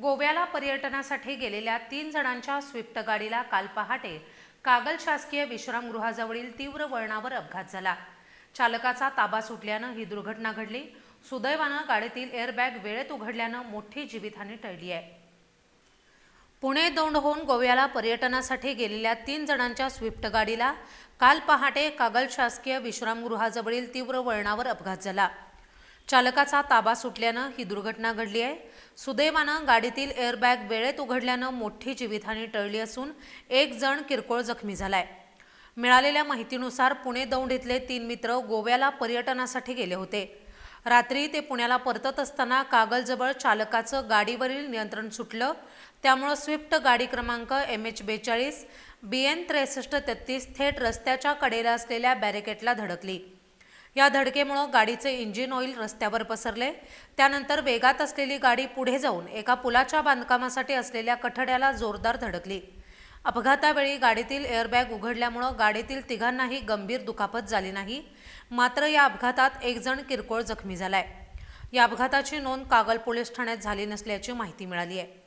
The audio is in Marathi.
गोव्याला पर्यटनासाठी गेलेल्या तीन जणांच्या स्विफ्ट गाडीला काल पहाटे कागल शासकीय विश्रामगृहाजवळील तीव्र वळणावर अपघात झाला. चालकाचा ताबा सुटल्यानं ही दुर्घटना घडली. सुदैवानं गाडीतील एअरबॅग वेळेत उघडल्यानं मोठी जीवितहानी टळली आहे. पुणे दौंडहून गोव्याला पर्यटनासाठी गेलेल्या तीन जणांच्या स्विफ्ट गाडीला काल पहाटे कागल शासकीय विश्रामगृहाजवळील तीव्र वळणावर अपघात झाला. चालकाचा ताबा सुटल्यानं ही दुर्घटना घडली आहे. सुदैवानं गाडीतील एअरबॅग वेळेत उघडल्यानं मोठी जीवितहानी टळली असून एक जण किरकोळ जखमी झालाय. मिळालेल्या माहितीनुसार पुणे दौंड इथले तीन मित्र गोव्याला पर्यटनासाठी गेले होते. रात्री ते पुण्याला परतत असताना कागलजवळ चालकाचं गाडीवरील नियंत्रण सुटलं. त्यामुळं स्विफ्ट गाडी क्रमांक एम एच बेचाळीस बी एन त्रेसष्ट तेहतीस थेट रस्त्याच्या कडेला असलेल्या बॅरिकेडला धडकली. या धडकेमुळं गाडीचे इंजिन ऑइल रस्त्यावर पसरले. त्यानंतर वेगात असलेली गाडी पुढे जाऊन एका पुलाच्या बांधकामासाठी असलेल्या कठड्याला जोरदार धडकली. अपघातावेळी गाडीतील एअरबॅग उघडल्यामुळं गाडीतील तिघांनाही गंभीर दुखापत झाली नाही. मात्र या अपघातात एकजण किरकोळ जखमी झालाय. या अपघाताची नोंद कागल पोलीस ठाण्यात झाली नसल्याची माहिती मिळाली आहे